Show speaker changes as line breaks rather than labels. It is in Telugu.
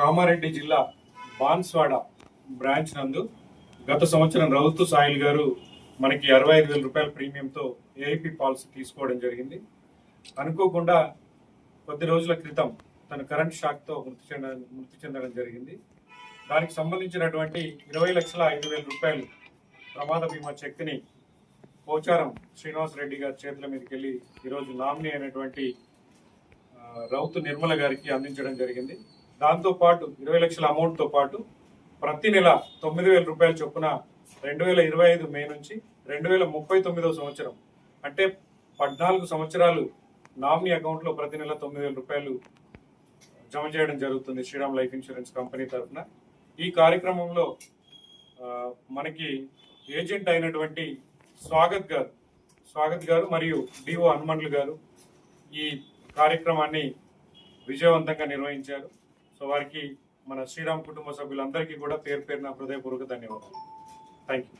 కామారెడ్డి జిల్లా బాన్స్వాడ బ్రాంచ్ నందు గత సంవత్సరం రౌతు సాయిల్ గారు మనకి అరవై ఐదు వేల రూపాయల ప్రీమియంతో ఏఐపి పాలసీ తీసుకోవడం జరిగింది. అనుకోకుండా కొద్ది రోజుల క్రితం తన కరెంట్ షాక్తో మృతి చెంద మృతి చెందడం జరిగింది. దానికి సంబంధించినటువంటి ఇరవై లక్షల ఐదు వేల రూపాయలు ప్రమాద బీమా చెక్ని పోచారం శ్రీనివాస్ రెడ్డి గారి చేతుల మీదకి వెళ్ళి ఈరోజు నామినీ అయినటువంటి రౌతు నిర్మల గారికి అందించడం జరిగింది. దాంతో పాటు ఇరవై లక్షల అమౌంట్తో పాటు ప్రతి నెల తొమ్మిది వేల రూపాయల చొప్పున రెండు వేల ఇరవై ఐదు మే నుంచి రెండు వేల ముప్పై తొమ్మిదవ సంవత్సరం అంటే పద్నాలుగు సంవత్సరాలు నామినీ అకౌంట్లో ప్రతి నెల తొమ్మిది వేల రూపాయలు జమ చేయడం జరుగుతుంది శ్రీరామ్ లైఫ్ ఇన్సూరెన్స్ కంపెనీ తరఫున. ఈ కార్యక్రమంలో మనకి ఏజెంట్ అయినటువంటి స్వాగత్ గారు స్వాగత్ గారు మరియు డిఓ హనుమండ్లు గారు ఈ కార్యక్రమాన్ని విజయవంతంగా నిర్వహించారు. సో వారికి మన శ్రీరామ్ కుటుంబ సభ్యులందరికీ కూడా పేరు పేరున హృదయపూర్వక ధన్యవాదాలు. Thank you